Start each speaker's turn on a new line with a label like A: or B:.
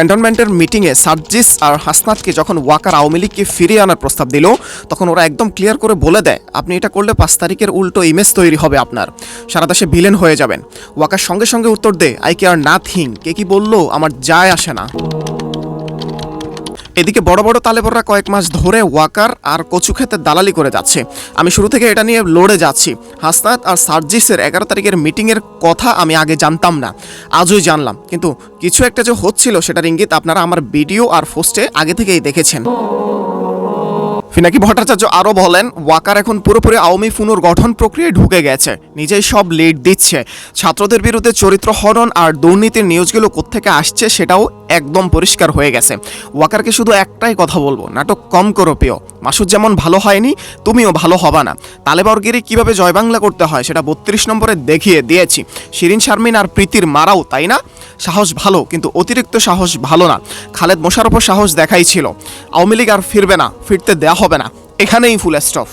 A: ক্যান্টনমেন্টের মিটিংয়ে সার্জিস আর হাসনাতকে যখন ওয়াকার আওয়ামী লীগকে ফিরিয়ে আনার প্রস্তাব দিল, তখন ওরা একদম ক্লিয়ার করে বলে দেয়, আপনি এটা করলে পাঁচ তারিখের উল্টো ইমেজ তৈরি হবে আপনার। সারা দেশে ভিলেন হয়ে যাবেন। ওয়াকার সঙ্গে সঙ্গে উত্তর দেয়, আই কেয়ার নাথিং কে কি বলল? আমার যায় আসে না। এদিকে বড় বড় তালেবররা কয়েক মাস ধরে ওয়াকার আর কচু খেতে দালালি করে যাচ্ছে। আমি শুরু থেকে এটা নিয়ে লড়ে যাচ্ছি। হাসনাত আর সার্জিসের এগারো তারিখের মিটিংয়ের কথা আমি আগে জানতাম না। আজই জানলাম। কিন্তু কিছু একটা যে হচ্ছিল সেটার ইঙ্গিত আপনারা আমার ভিডিও আর পোস্টে আগে থেকেই দেখেছেন। ফিনাকি ভট্টাচার্য আরও বলেন, ওয়াকার এখন পুরোপুরি আওয়ামী পুনর্গঠন প্রক্রিয়ায় ঢুকে গেছে, নিজেই সব লিড দিচ্ছে। ছাত্রদের বিরুদ্ধে চরিত্র হরণ আর দুর্নীতির নিউজগুলো কোত্থেকে আসছে সেটাও একদম পরিষ্কার হয়ে গেছে। ওয়াকারকে শুধু একটাই কথা বলব, নাটক কম করো প্রিয়। মাসুদ যেমন ভালো হয়নি, তুমিও ভালো হবা না। তালেবরগিরি কীভাবে জয় বাংলা করতে হয় সেটা বত্রিশ নম্বরে দেখিয়ে দিয়েছি। শিরিন শারমিন আর প্রীতির মারাও, তাই না? সাহস ভালো, কিন্তু অতিরিক্ত সাহস ভালো না। খালেদ মোশারফও সাহস দেখাই ছিল। আওয়ামী লীগ আর ফিরবে না, ফিরতে দেয়া হবে না। এখানেই ফুল স্টপ